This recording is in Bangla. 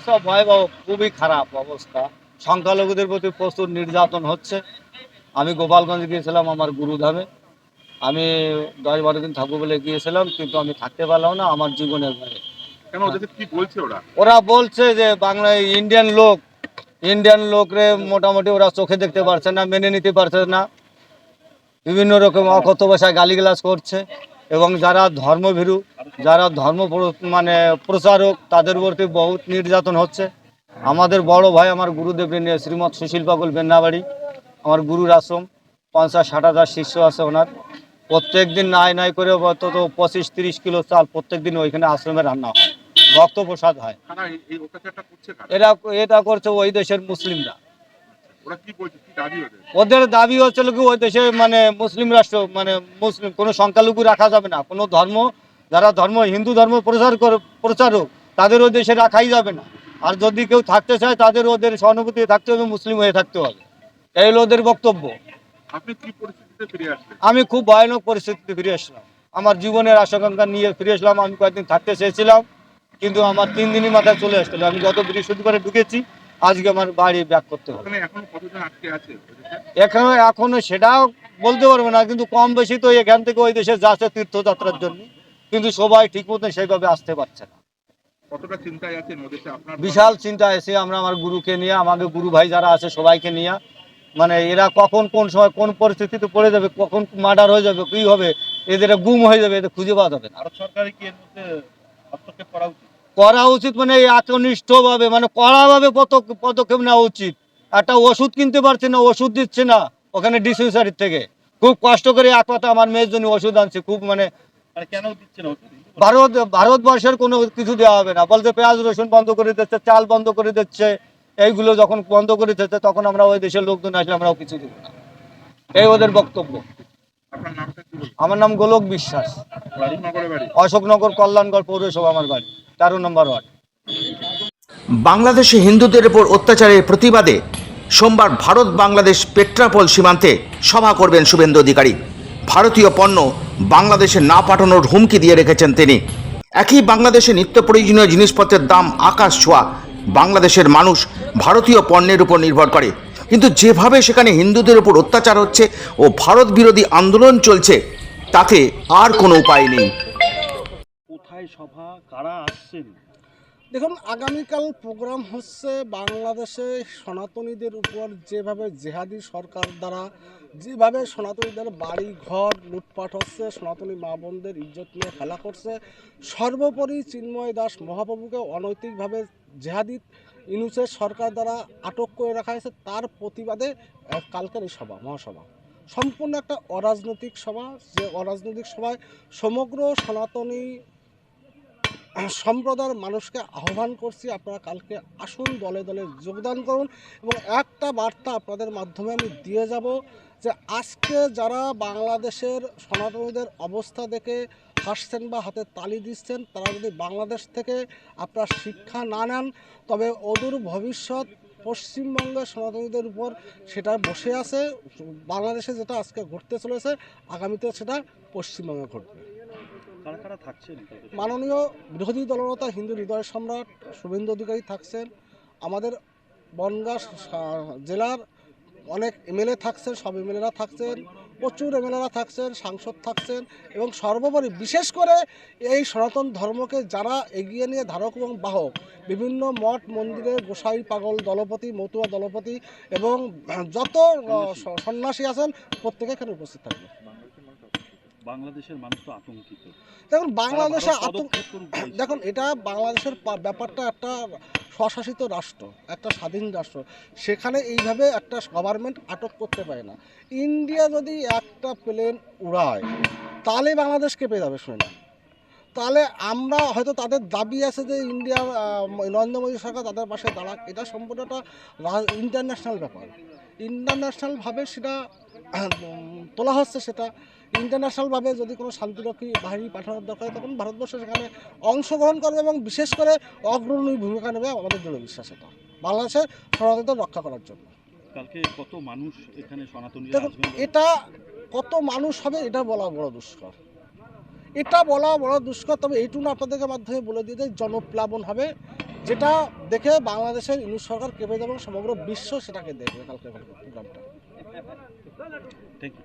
অবস্থা ভয়াবহ খুবই খারাপ অবস্থা। সংখ্যালঘুদের প্রতি প্রচুর নির্যাতন হচ্ছে। আমি গোপালগঞ্জ গিয়েছিলাম আমার গুরুধামে। আমি দশ বারো দিন থাকব বলে গিয়েছিলাম কিন্তু আমি থাকতে পারলাম না আমার জীবনের ভয়ে। ওরা? বলছে যে বাংলায় ইন্ডিয়ান লোক ইন্ডিয়ান লোকরে মোটামুটি ওরা চোখে দেখতে পারছে না মেনে নিতে পারছে না। বিভিন্ন রকম অকথ্য ভাষায় গালিগালাজ করছে। এবং যারা ধর্মভীরু যারা ধর্ম মানে প্রচারক তাদের প্রতি বহুত নির্যাতন হচ্ছে। আমাদের বড় ভাই আমার গুরুদেব নিয়ে শ্রীমৎ সুশীল পাগল বেন্নাবাড়ি আমার গুরুর আশ্রম পঞ্চাশ ষাট হাজার শিষ্য আছে ওনার। প্রত্যেক দিন নাই নাই করে অন্তত পঁচিশ তিরিশ কিলো চাল প্রত্যেক দিন ওইখানে আশ্রমে রান্না হয়। ভক্ত প্রসাদ হয়। এরা এটা করছে ওই দেশের মুসলিমরা। ওদের? দাবি হচ্ছিল কি ওই দেশে মানে মুসলিম রাষ্ট্র মানে মুসলিম কোনো সংখ্যালঘু রাখা যাবে না। কোনো ধর্ম যারা ধর্ম হিন্দু ধর্ম প্রচার করে প্রচারক তাদের দেশে রাখাই যাবে না। আর যদি কেউ থাকতে চায় তাদের ওদের সহানুভূতি থাকতে হবে মুসলিম হয়ে থাকতে হবে। এই হলো ওদের বক্তব্য। আমি খুব ভয়ানক পরিস্থিতিতে ফিরে আসলাম। আমার জীবনের আশঙ্কা নিয়ে ফিরে আসলাম। আমি কয়েকদিন থাকতে চেয়েছিলাম কিন্তু আমার তিন দিনই মাথায় চলে আসছিল আমি যত গত বৃহস্পতিবারে ঢুকেছি আজকে আমার বাড়ি ব্যাক করতে হবে? এখানে এখনও সেটাও বলতে পারব না কিন্তু কম বেশি তো এখান থেকে ওই দেশে যাচ্ছে তীর্থযাত্রার জন্য। কিন্তু সবাই ঠিক মতো সেইভাবে আসতে পারছে না। কতটা চিন্তায় আছেন আপনার বিশাল চিন্তা এসে আমরা আমার গুরুকে নিয়ে আমাদের গুরু ভাই যারা আছে সবাইকে নিয়ে। মানে এরা কখন কোন সময় কোন পরিস্থিতিতে পড়ে যাবে কখন মার্ডার হয়ে যাবে কি হবে এদের গুম হয়ে যাবে এদের খুঁজে পাওয়া যাবে না। ভারত সরকারের কি এর মধ্যে হস্তক্ষেপ করা উচিত? করা উচিত মানে একনিষ্ঠভাবে মানে কড়াভাবে পদক- পদক্ষেপ নেওয়া উচিত। একটা ওষুধ কিনতে পারছে না ওষুধ দিচ্ছে না ওখানে ডিসপেন্সারির থেকে। খুব কষ্ট করে এক কথা আমার মেয়ের জন্য ওষুধ আনছে খুব মানে মানে ভারত ভারতবর্ষের কোনো কিছু দেওয়া হবে না। বলছে পেঁয়াজ রসুন বন্ধ করে দিচ্ছে চাল বন্ধ করে দিচ্ছে এইগুলো যখন বন্ধ করে দিচ্ছে তখন আমরা ওই দেশের লোকজন আসলে আমরাও কিছু দেবো না। এই ওদের বক্তব্য। আপনার নামটা কি বলুন? আমার নাম গোলক বিশ্বাস। অশোকনগর কল্যাণগড় পৌরসভা আমার বাড়ি। তেরো নম্বর ওয়ার্ড। বাংলাদেশে হিন্দুদের উপর অত্যাচারের প্রতিবাদে সোমবার ভারত বাংলাদেশ পেট্রাপল সীমান্তে সভা করবেন শুভেন্দু অধিকারী। ভারতীয় পণ্য বাংলাদেশে না পাঠানোর হুমকি দিয়ে রেখেছেন তিনি। একই বাংলাদেশে নিত্য প্রয়োজনীয় জিনিসপত্রের দাম আকাশ ছোঁয়া। বাংলাদেশের মানুষ ভারতীয় পণ্যের উপর নির্ভর করে। কিন্তু যেভাবে সেখানে হিন্দুদের উপর অত্যাচার হচ্ছে ও ভারত বিরোধী আন্দোলন চলছে, তাতে আর কোনো উপায় নেই। কোথায় সভা, কারা আসছেন? দেখুন, আগামীকাল প্রোগ্রাম হচ্ছে বাংলাদেশে সনাতনীদের উপর যেভাবে জেহাদি সরকার দ্বারা, যেভাবে সনাতনীদের বাড়ি ঘর লুটপাট হচ্ছে, সনাতনী মা বোনদের ইজ্জত নিয়ে খেলা করছে, সর্বোপরি চিন্ময় দাস মহাপ্রভুকে অনৈতিকভাবে জেহাদি ইনুসের সরকার দ্বারা আটক করে রাখা হয়েছে। তার প্রতিবাদে কালকের এই সভা, মহাসভা। সম্পূর্ণ একটা অরাজনৈতিক সভা, যে অরাজনৈতিক সভায় সমগ্র সনাতনী সম্প্রদায়ের মানুষকে আহ্বান করছি, আপনারা কালকে আসুন, দলে দলে যোগদান করুন এবং একটা বার্তা আপনাদের মাধ্যমে আমি দিয়ে যাব যে আজকে যারা বাংলাদেশের সনাতনীদের অবস্থা দেখে হাসছেন বা হাতে তালি দিচ্ছেন, তারা যদি বাংলাদেশ থেকে আপনার শিক্ষা না নেন, তবে অদূর ভবিষ্যৎ পশ্চিমবঙ্গের সনাতনীদের উপর সেটা বসে আছে। বাংলাদেশে যেটা আজকে ঘটতে চলেছে, আগামীতে সেটা পশ্চিমবঙ্গে ঘটবে কারা কারা থাকছেন তাদের? মাননীয় বিরোধী দলনেতা হিন্দু হৃদয় সম্রাট শুভেন্দু অধিকারী থাকছেন। আমাদের বনগাঁ জেলার অনেক এমএলএ থাকছেন সব এমএলএরা থাকছেন প্রচুর এমএলএরা থাকছেন সাংসদ থাকছেন এবং সর্বোপরি বিশেষ করে এই সনাতন ধর্মকে যারা এগিয়ে নিয়ে ধারক এবং বাহক বিভিন্ন মঠ মন্দিরে গোসাই পাগল দলপতি মতুয়া দলপতি এবং যত সন্ন্যাসী। আছেন প্রত্যেকে এখানে উপস্থিত থাকবে বাংলাদেশের মানুষ তো আতঙ্কিত। দেখুন বাংলাদেশে আতঙ্ক। দেখুন এটা বাংলাদেশের ব্যাপারটা একটা স্বশাসিত রাষ্ট্র একটা স্বাধীন রাষ্ট্র। সেখানে এইভাবে একটা গভর্নমেন্ট আটক করতে পারে না। ইন্ডিয়া যদি একটা প্লেন উড়ায় তাহলে বাংলাদেশ কেঁপে যাবে শুনে না তাহলে আমরা হয়তো তাদের দাবি আছে যে ইন্ডিয়া নরেন্দ্র মোদী সরকার তাদের পাশে দাঁড়াক। এটা সম্পূর্ণ একটা ইন্টারন্যাশনাল ব্যাপার। ইন্টারন্যাশনালভাবে সেটা তোলা হচ্ছে সেটা। ইন্টারন্যাশনালভাবে যদি কোনো শান্তিরক্ষী বাহিনী পাঠানোর দরকার হয় তখন ভারতবর্ষ সেখানে অংশগ্রহণ করবে এবং বিশেষ করে অগ্রণী ভূমিকা নেবে আমাদের দৃঢ় বিশ্বাস এটা। বাংলাদেশের সনাতনতা রক্ষা করার জন্য। কালকে কত মানুষ এখানে সনাতনী এটা কত মানুষ হবে এটা বলা বড় দুষ্কর। এটা বলা বড় দুষ্কর তবে এইটুকু আপনাদেরকে মাধ্যমে বলে দিয়ে জনপ্লাবন হবে। যেটা দেখে বাংলাদেশের ইউনিট সরকার কেঁপে যাবে সমগ্র বিশ্ব সেটাকে দেখবে কালকে প্রোগ্রামটা। Thank you